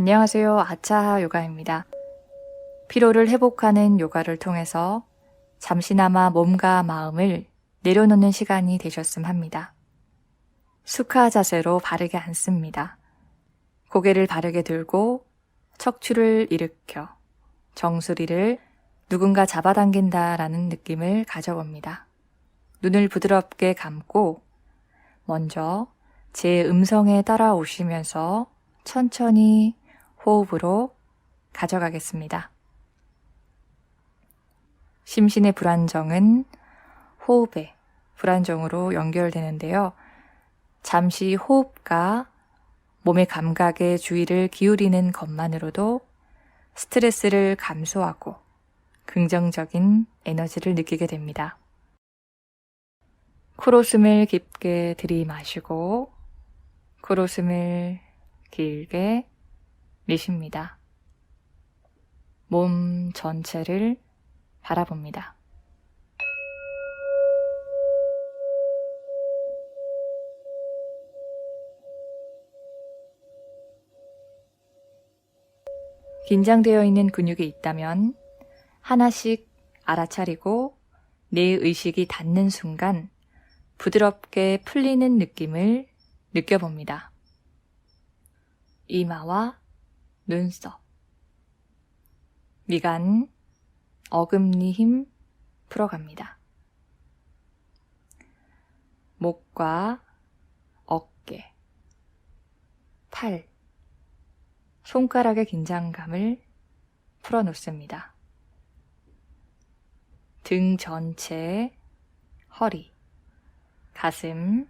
안녕하세요. 아차하 요가입니다. 피로를 회복하는 요가를 통해서 잠시나마 몸과 마음을 내려놓는 시간이 되셨음 합니다. 수카 자세로 바르게 앉습니다. 고개를 바르게 들고 척추를 일으켜 정수리를 누군가 잡아당긴다라는 느낌을 가져봅니다. 눈을 부드럽게 감고 먼저 제 음성에 따라오시면서 천천히 호흡으로 가져가겠습니다. 심신의 불안정은 호흡의 불안정으로 연결되는데요. 잠시 호흡과 몸의 감각에 주의를 기울이는 것만으로도 스트레스를 감소하고 긍정적인 에너지를 느끼게 됩니다. 코로 숨을 깊게 들이마시고 코로 숨을 길게 내쉽니다. 몸 전체를 바라봅니다. 긴장되어 있는 근육이 있다면 하나씩 알아차리고 내 의식이 닿는 순간 부드럽게 풀리는 느낌을 느껴봅니다. 이마와 눈썹, 미간, 어금니 힘 풀어갑니다. 목과 어깨, 팔, 손가락의 긴장감을 풀어놓습니다. 등 전체, 허리, 가슴,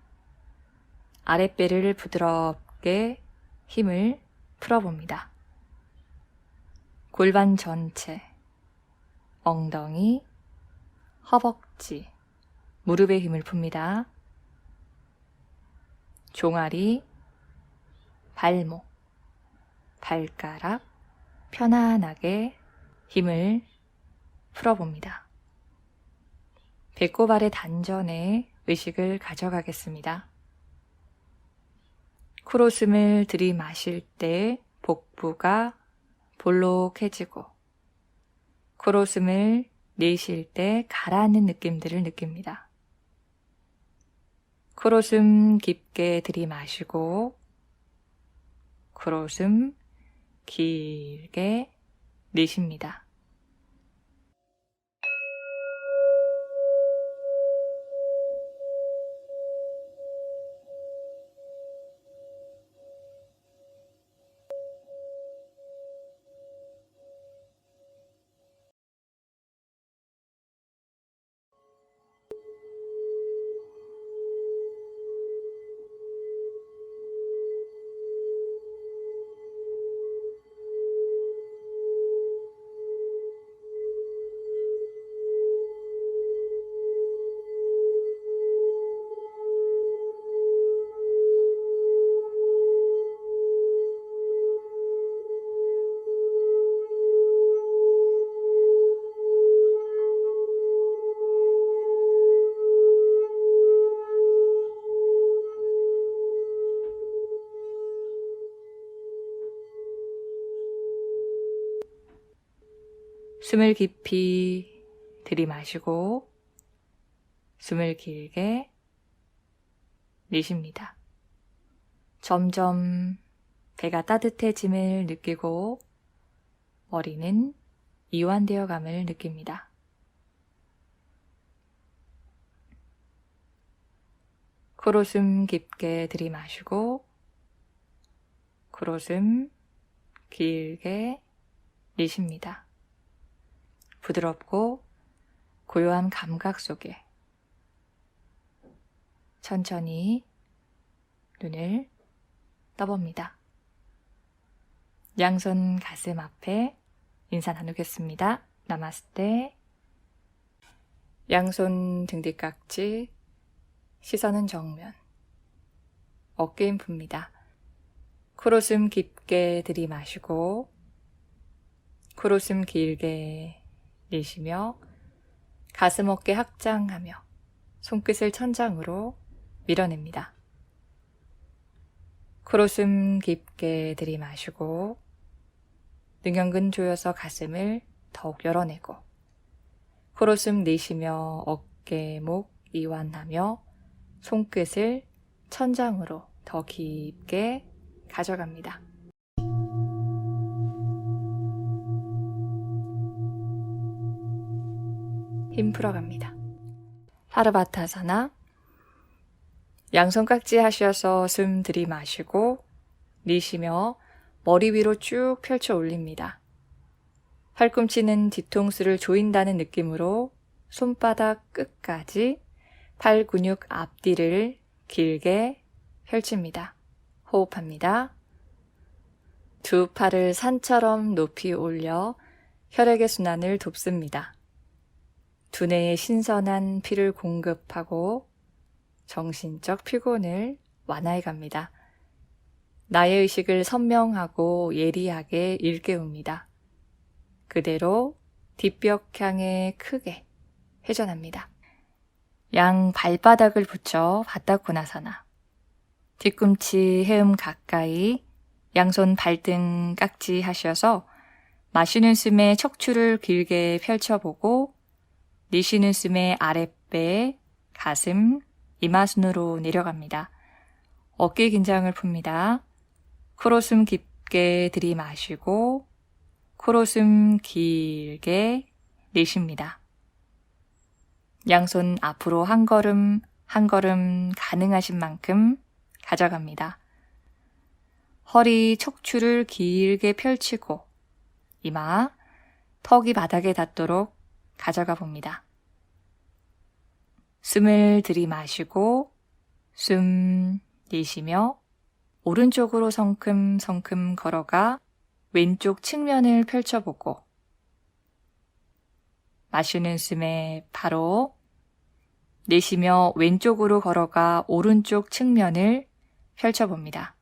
아랫배를 부드럽게 힘을 풀어봅니다. 골반 전체, 엉덩이, 허벅지, 무릎에 힘을 풉니다. 종아리, 발목, 발가락, 편안하게 힘을 풀어봅니다. 배꼽 아래 단전에 의식을 가져가겠습니다. 코로 숨을 들이마실 때 복부가 볼록해지고 숨을 내쉴 때 가라앉는 느낌들을 느낍니다. 숨 깊게 들이마시고 숨 길게 내쉽니다. 숨을 깊이 들이마시고 숨을 길게 내쉽니다. 점점 배가 따뜻해짐을 느끼고 머리는 이완되어 감을 느낍니다. 코로 숨 깊게 들이마시고 코로 숨 길게 내쉽니다. 부드럽고 고요한 감각 속에 천천히 눈을 떠봅니다. 양손 가슴 앞에 인사 나누겠습니다. 나마스테. 양손 등 뒤깍지, 시선은 정면. 어깨 힘 풉니다. 코로 숨 깊게 들이마시고, 코로 숨 길게 내쉬며 가슴 어깨 확장하며 손끝을 천장으로 밀어냅니다. 코로 숨 깊게 들이마시고 능형근 조여서 가슴을 더욱 열어내고 코로숨 내쉬며 어깨, 목 이완하며 손끝을 천장으로 더 깊게 가져갑니다. 힘 풀어갑니다. 하르바타사나 양손 깍지 하셔서 숨 들이마시고 내쉬며 머리 위로 쭉 펼쳐 올립니다. 팔꿈치는 뒤통수를 조인다는 느낌으로 손바닥 끝까지 팔 근육 앞뒤를 길게 펼칩니다. 호흡합니다. 두 팔을 산처럼 높이 올려 혈액의 순환을 돕습니다. 두뇌에 신선한 피를 공급하고 정신적 피곤을 완화해 갑니다. 나의 의식을 선명하고 예리하게 일깨웁니다. 그대로 뒷벽 향에 크게 회전합니다. 양 발바닥을 붙여 바닥고나서나 뒤꿈치 헤음 가까이 양손 발등 깍지 하셔서 마시는 숨에 척추를 길게 펼쳐보고 내쉬는 숨에 아랫배, 가슴, 이마순으로 내려갑니다. 어깨 긴장을 풉니다. 코로 숨 깊게 들이마시고 코로 숨 길게 내쉽니다. 양손 앞으로 한 걸음 한 걸음 가능하신 만큼 가져갑니다. 허리 척추를 길게 펼치고 이마 턱이 바닥에 닿도록 가져가 봅니다. 숨을 들이마시고 숨 내쉬며 오른쪽으로 성큼성큼 걸어가 왼쪽 측면을 펼쳐보고 마시는 숨에 바로 내쉬며 왼쪽으로 걸어가 오른쪽 측면을 펼쳐봅니다.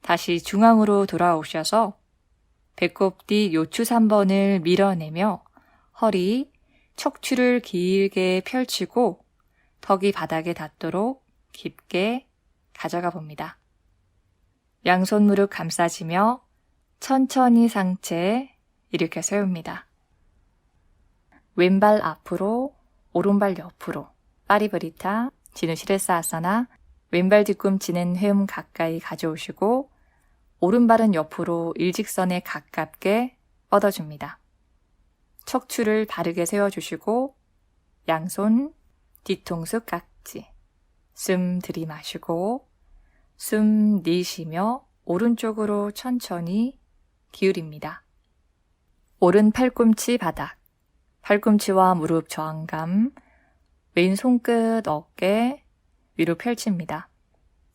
다시 중앙으로 돌아오셔서 배꼽 뒤 요추 3번을 밀어내며 허리, 척추를 길게 펼치고 턱이 바닥에 닿도록 깊게 가져가 봅니다. 양손 무릎 감싸지며 천천히 상체 일으켜 세웁니다. 왼발 앞으로, 오른발 옆으로, 파리브리타, 지누시레사아사나, 왼발 뒤꿈치는 회음 가까이 가져오시고, 오른발은 옆으로 일직선에 가깝게 뻗어줍니다. 척추를 바르게 세워주시고, 양손 뒤통수 깍지, 숨 들이마시고, 숨 내쉬며 오른쪽으로 천천히 기울입니다. 오른 팔꿈치 바닥, 팔꿈치와 무릎 저항감, 왼 손끝 어깨 위로 펼칩니다.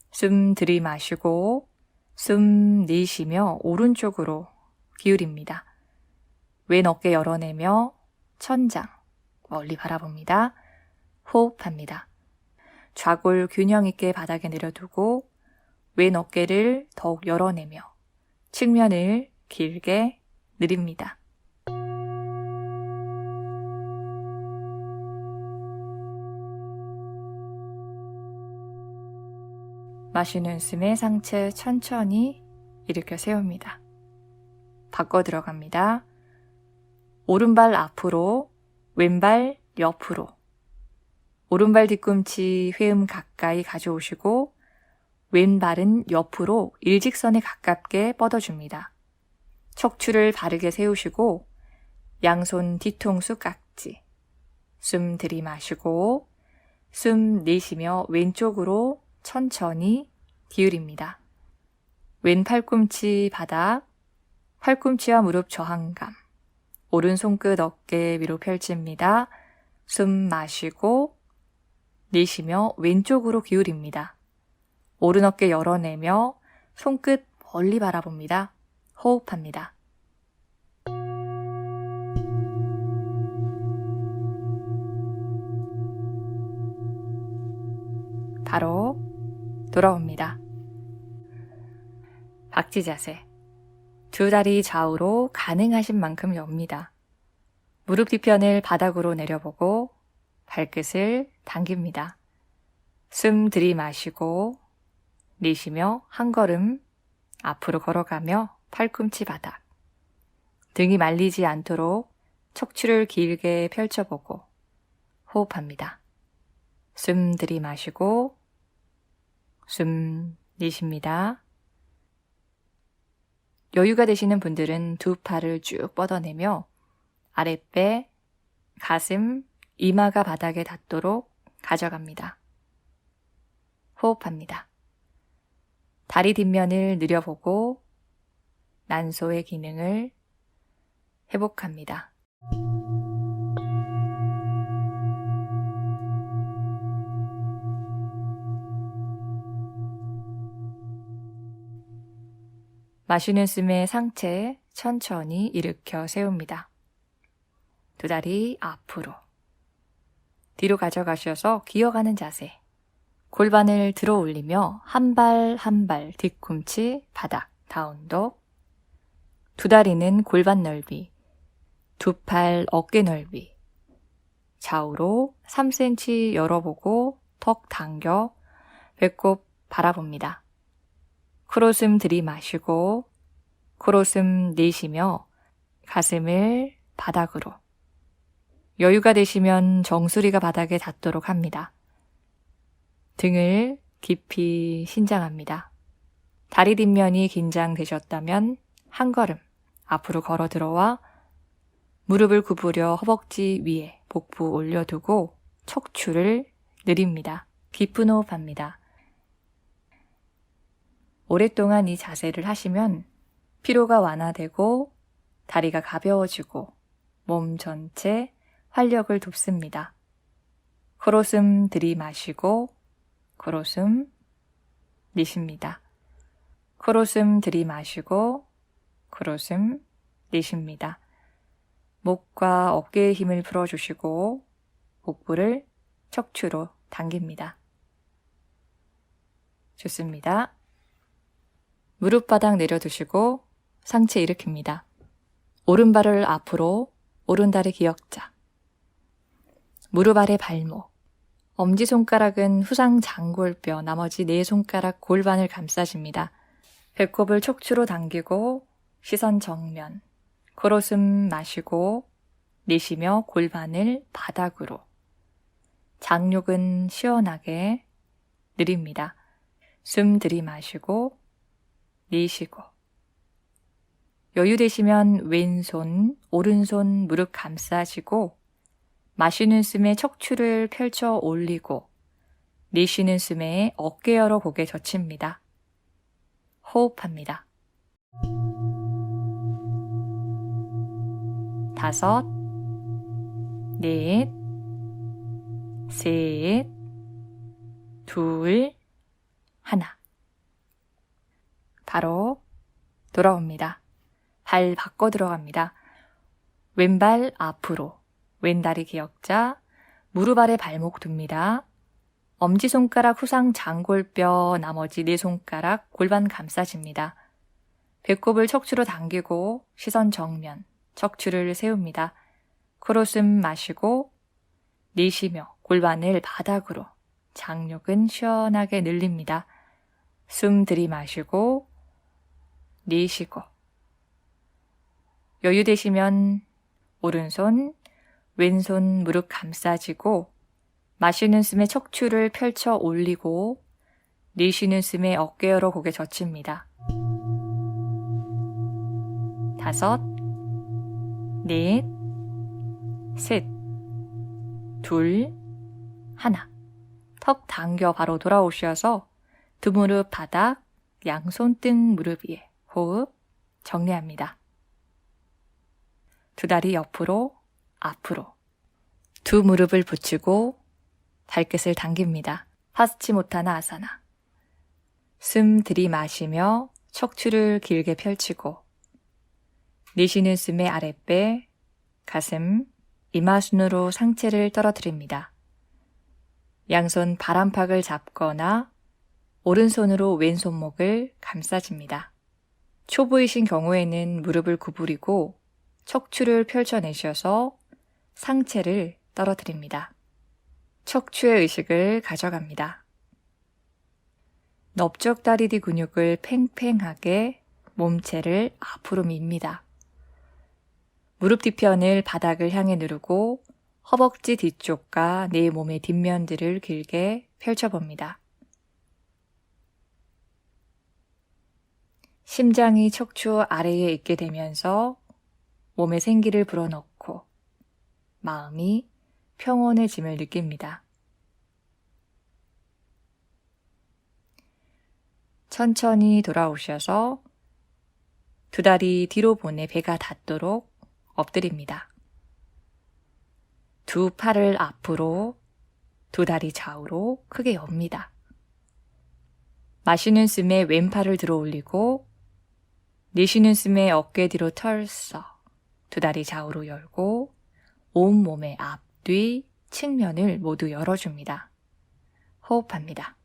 숨 들이마시고 숨 내쉬며 오른쪽으로 기울입니다. 왼 어깨 열어내며 천장 멀리 바라봅니다. 호흡합니다. 좌골 균형 있게 바닥에 내려두고 왼 어깨를 더욱 열어내며 측면을 길게 느립니다. 마시는 숨에 상체 천천히 일으켜 세웁니다. 바꿔 들어갑니다. 오른발 앞으로, 왼발 옆으로. 오른발 뒤꿈치 회음 가까이 가져오시고, 왼발은 옆으로 일직선에 가깝게 뻗어줍니다. 척추를 바르게 세우시고, 양손 뒤통수 깍지. 숨 들이마시고, 숨 내쉬며 왼쪽으로 천천히 기울입니다. 왼 팔꿈치 바닥, 팔꿈치와 무릎 저항감, 오른 손끝 어깨 위로 펼칩니다. 숨 마시고 내쉬며 왼쪽으로 기울입니다. 오른 어깨 열어내며 손끝 멀리 바라봅니다. 호흡합니다. 바로 돌아옵니다. 박지 자세. 두 다리 좌우로 가능하신 만큼 엽니다. 무릎 뒤편을 바닥으로 내려보고 발끝을 당깁니다. 숨 들이마시고 내쉬며 한 걸음 앞으로 걸어가며 팔꿈치 바닥. 등이 말리지 않도록 척추를 길게 펼쳐보고 호흡합니다. 숨 들이마시고 숨 내쉽니다. 여유가 되시는 분들은 두 팔을 쭉 뻗어내며 아랫배, 가슴, 이마가 바닥에 닿도록 가져갑니다. 호흡합니다. 다리 뒷면을 느려보고 난소의 기능을 회복합니다. 마시는 숨에 상체 천천히 일으켜 세웁니다. 두 다리 앞으로. 뒤로 가져가셔서 기어가는 자세. 골반을 들어 올리며 한 발 한 발 뒤꿈치 바닥 다운독. 두 다리는 골반 넓이. 두 팔 어깨 넓이. 좌우로 3cm 열어보고 턱 당겨 배꼽 바라봅니다. 크로숨 들이마시고 크로숨 내쉬며 가슴을 바닥으로 여유가 되시면 정수리가 바닥에 닿도록 합니다. 등을 깊이 신장합니다. 다리 뒷면이 긴장되셨다면 한 걸음 앞으로 걸어 들어와 무릎을 구부려 허벅지 위에 복부 올려두고 척추를 느립니다. 깊은 호흡합니다. 오랫동안 이 자세를 하시면 피로가 완화되고 다리가 가벼워지고 몸 전체 활력을 돕습니다. 코로숨 들이마시고 코로숨 내쉽니다. 코로숨 들이마시고 코로숨 내쉽니다. 목과 어깨의 힘을 풀어주시고 복부를 척추로 당깁니다. 좋습니다. 무릎 바닥 내려두시고 상체 일으킵니다. 오른발을 앞으로 오른다리 기역자. 무릎 아래 발목. 엄지손가락은 후상 장골뼈, 나머지 네 손가락 골반을 감싸줍니다. 배꼽을 척추로 당기고 시선 정면. 코로숨 마시고 내쉬며 골반을 바닥으로. 장욕은 시원하게 느립니다. 숨 들이마시고 내쉬고. 여유 되시면 왼손, 오른손 무릎 감싸시고 마시는 숨에 척추를 펼쳐 올리고 내쉬는 숨에 어깨 열어 고개 젖힙니다. 호흡합니다. 다섯, 넷, 셋, 둘, 하나. 바로 돌아옵니다. 발 바꿔 들어갑니다. 왼발 앞으로, 왼다리 기역자, 무릎 아래 발목 둡니다. 엄지손가락 후상 장골뼈, 나머지 네 손가락 골반 감싸집니다. 배꼽을 척추로 당기고 시선 정면, 척추를 세웁니다. 코로숨 마시고 내쉬며 골반을 바닥으로 장력은 시원하게 늘립니다. 숨 들이마시고 내쉬고 여유 되시면 오른손, 왼손 무릎 감싸지고 마시는 숨에 척추를 펼쳐 올리고 내쉬는 숨에 어깨 열어 고개 젖힙니다. 다섯, 넷, 셋, 둘, 하나. 턱 당겨 바로 돌아오셔서 두 무릎 바닥, 양손 등 무릎 위에 호흡 정리합니다. 두 다리 옆으로, 앞으로. 두 무릎을 붙이고 발끝을 당깁니다. 파스치 모타나 아사나. 숨 들이마시며 척추를 길게 펼치고 내쉬는 숨에 아랫배, 가슴, 이마순으로 상체를 떨어뜨립니다. 양손 바람팍을 잡거나 오른손으로 왼손목을 감싸줍니다. 초보이신 경우에는 무릎을 구부리고 척추를 펼쳐내셔서 상체를 떨어뜨립니다. 척추의 의식을 가져갑니다. 넓적 다리 뒤 근육을 팽팽하게 몸체를 앞으로 밉니다. 무릎 뒤편을 바닥을 향해 누르고 허벅지 뒤쪽과 내 몸의 뒷면들을 길게 펼쳐봅니다. 심장이 척추 아래에 있게 되면서 몸에 생기를 불어넣고 마음이 평온해짐을 느낍니다. 천천히 돌아오셔서 두 다리 뒤로 보내 배가 닿도록 엎드립니다. 두 팔을 앞으로, 두 다리 좌우로 크게 엽니다. 마시는 숨에 왼팔을 들어 올리고, 내쉬는 숨에 어깨 뒤로 털썩, 두 다리 좌우로 열고, 온 몸의 앞, 뒤, 측면을 모두 열어줍니다. 호흡합니다.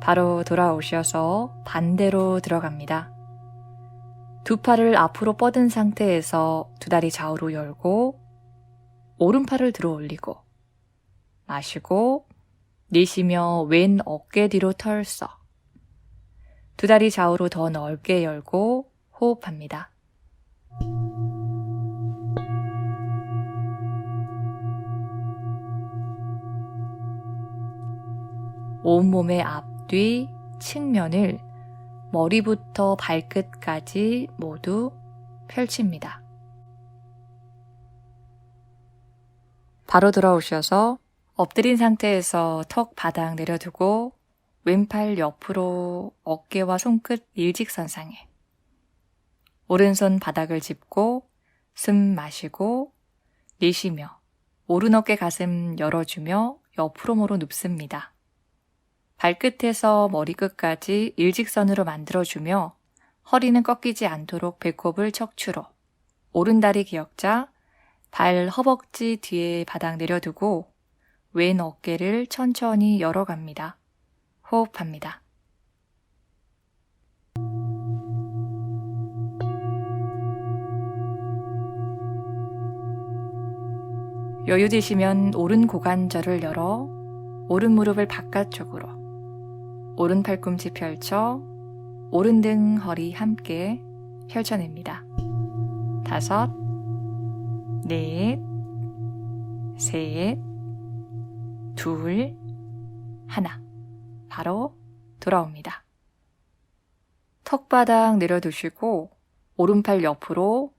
바로 돌아오셔서 반대로 들어갑니다. 두 팔을 앞으로 뻗은 상태에서 두 다리 좌우로 열고 오른팔을 들어 올리고 마시고 내쉬며 왼 어깨 뒤로 털썩 두 다리 좌우로 더 넓게 열고 호흡합니다. 온몸의 앞뒤 측면을 머리부터 발끝까지 모두 펼칩니다. 바로 돌아오셔서 엎드린 상태에서 턱 바닥 내려두고 왼팔 옆으로 어깨와 손끝 일직선상에 오른손 바닥을 짚고 숨 마시고 내쉬며 오른 어깨 가슴 열어주며 옆으로 모로 눕습니다. 발끝에서 머리끝까지 일직선으로 만들어주며 허리는 꺾이지 않도록 배꼽을 척추로 오른 다리 기역자 발 허벅지 뒤에 바닥 내려두고 왼 어깨를 천천히 열어갑니다. 호흡합니다. 여유 되시면 오른 고관절을 열어 오른 무릎을 바깥쪽으로 오른 팔꿈치 펼쳐 오른 등 허리 함께 펼쳐냅니다. 다섯, 넷, 셋, 둘, 하나. 바로 돌아옵니다. 턱바닥 내려두시고 오른팔 옆으로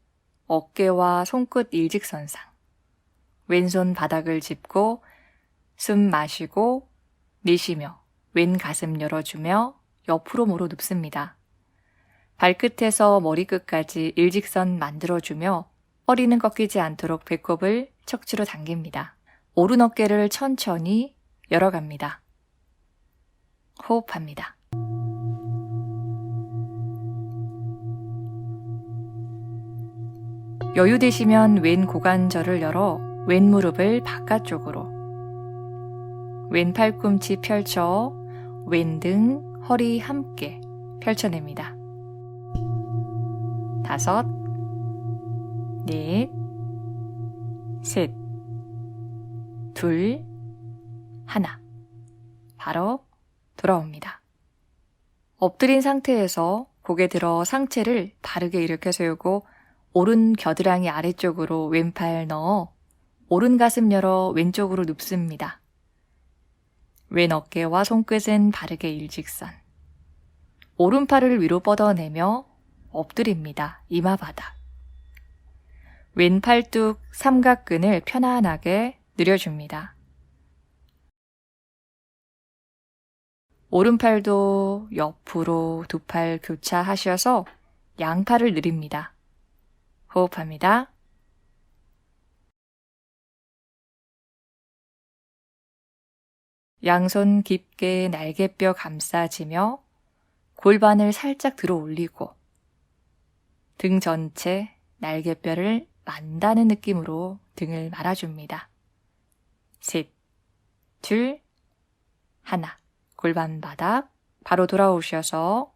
어깨와 손끝 일직선상. 왼손 바닥을 짚고 숨 마시고 내쉬며 왼 가슴 열어주며 옆으로 모로 눕습니다. 발끝에서 머리끝까지 일직선 만들어주며 허리는 꺾이지 않도록 배꼽을 척추로 당깁니다. 오른 어깨를 천천히 열어갑니다. 호흡합니다. 여유 되시면 왼 고관절을 열어 왼 무릎을 바깥쪽으로 왼 팔꿈치 펼쳐 왼 등 허리 함께 펼쳐냅니다. 다섯, 넷, 셋, 둘, 하나. 바로 돌아옵니다. 엎드린 상태에서 고개 들어 상체를 바르게 일으켜 세우고 오른 겨드랑이 아래쪽으로 왼팔 넣어 오른 가슴 열어 왼쪽으로 눕습니다. 왼 어깨와 손끝은 바르게 일직선. 오른팔을 위로 뻗어내며 엎드립니다. 이마 바닥. 왼 팔뚝 삼각근을 편안하게 늘려줍니다. 오른팔도 옆으로 두 팔 교차하셔서 양팔을 느립니다. 호흡합니다. 양손 깊게 날개뼈 감싸지며 골반을 살짝 들어 올리고 등 전체 날개뼈를 만다는 느낌으로 등을 말아줍니다. 셋, 둘, 하나. 골반 바닥 바로 돌아오셔서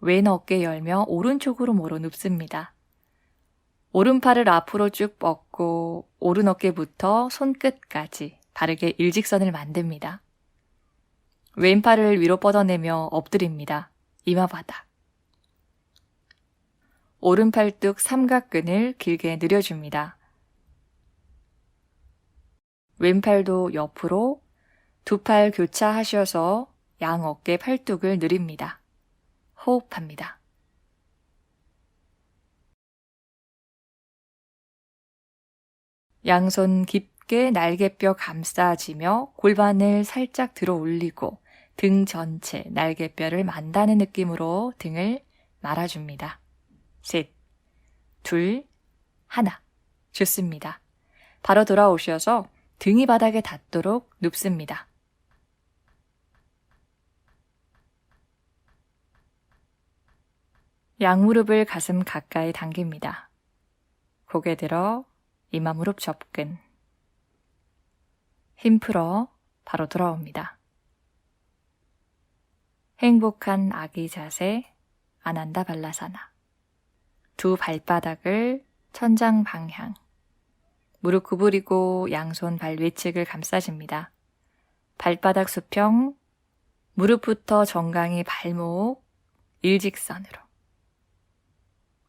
왼 어깨 열며 오른쪽으로 모로 눕습니다. 오른팔을 앞으로 쭉 뻗고 오른 어깨부터 손끝까지 바르게 일직선을 만듭니다. 왼팔을 위로 뻗어내며 엎드립니다. 이마바닥. 오른팔뚝 삼각근을 길게 늘려줍니다. 왼팔도 옆으로 두 팔 교차하셔서 양 어깨 팔뚝을 늘립니다. 호흡합니다. 양손 깊게 날개뼈 감싸지며 골반을 살짝 들어 올리고 등 전체 날개뼈를 만다는 느낌으로 등을 말아줍니다. 셋, 둘, 하나. 좋습니다. 바로 돌아오셔서 등이 바닥에 닿도록 눕습니다. 양무릎을 가슴 가까이 당깁니다. 고개 들어 이마 무릎 접근. 힘 풀어 바로 돌아옵니다. 행복한 아기 자세 아난다 발라사나. 두 발바닥을 천장 방향. 무릎 구부리고 양손 발 외측을 감싸줍니다. 발바닥 수평, 무릎부터 정강이 발목, 일직선으로.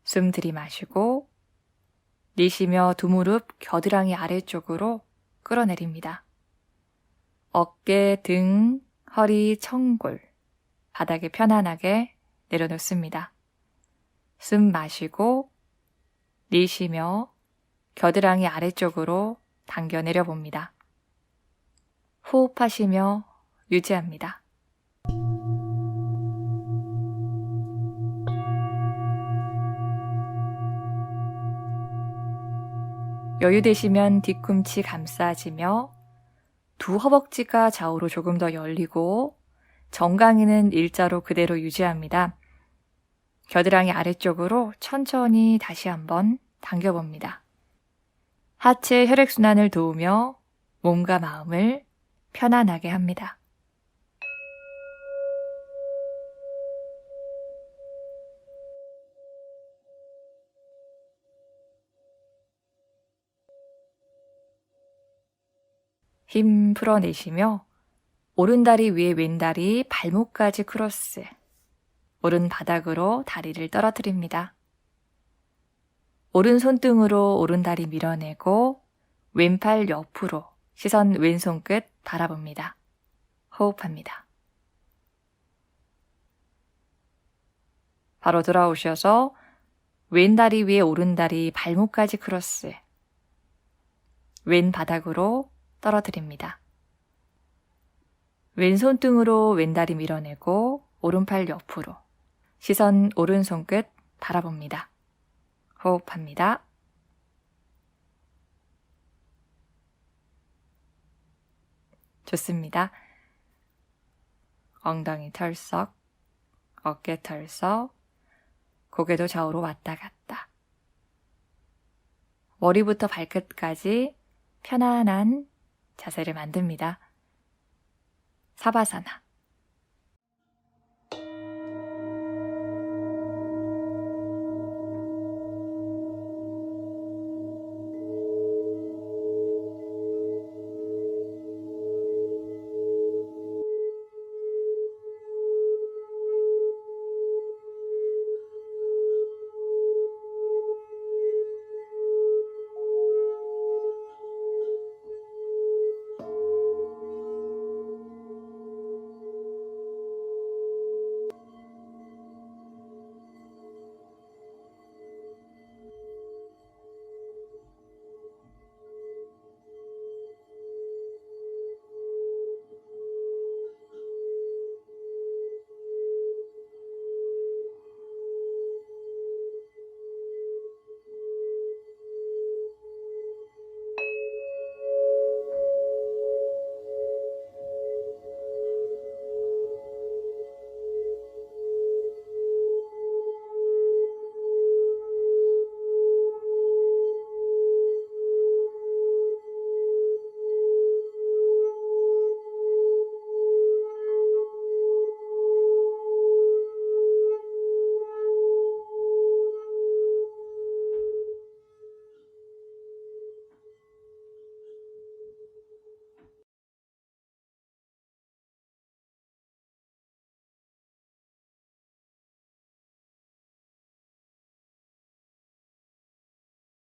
숨 들이마시고, 내쉬며 두 무릎 겨드랑이 아래쪽으로 끌어내립니다. 어깨, 등, 허리, 청골, 바닥에 편안하게 내려놓습니다. 숨 마시고, 내쉬며 겨드랑이 아래쪽으로 당겨 내려봅니다. 호흡하시며 유지합니다. 여유되시면 뒤꿈치 감싸지며 두 허벅지가 좌우로 조금 더 열리고 정강이는 일자로 그대로 유지합니다. 겨드랑이 아래쪽으로 천천히 다시 한번 당겨봅니다. 하체 혈액순환을 도우며 몸과 마음을 편안하게 합니다. 힘 풀어내시며 오른다리 위에 왼다리 발목까지 크로스. 오른 바닥으로 다리를 떨어뜨립니다. 오른 손등으로 오른 다리 밀어내고 왼팔 옆으로 시선 왼손 끝 바라봅니다. 호흡합니다. 바로 돌아오셔서 왼 다리 위에 오른 다리 발목까지 크로스. 왼 바닥으로 떨어뜨립니다. 왼손등으로 왼다리 밀어내고 오른팔 옆으로 시선 오른손 끝 바라봅니다. 호흡합니다. 좋습니다. 엉덩이 털썩, 어깨 털썩, 고개도 좌우로 왔다 갔다. 머리부터 발끝까지 편안한 자세를 만듭니다. 사바사나.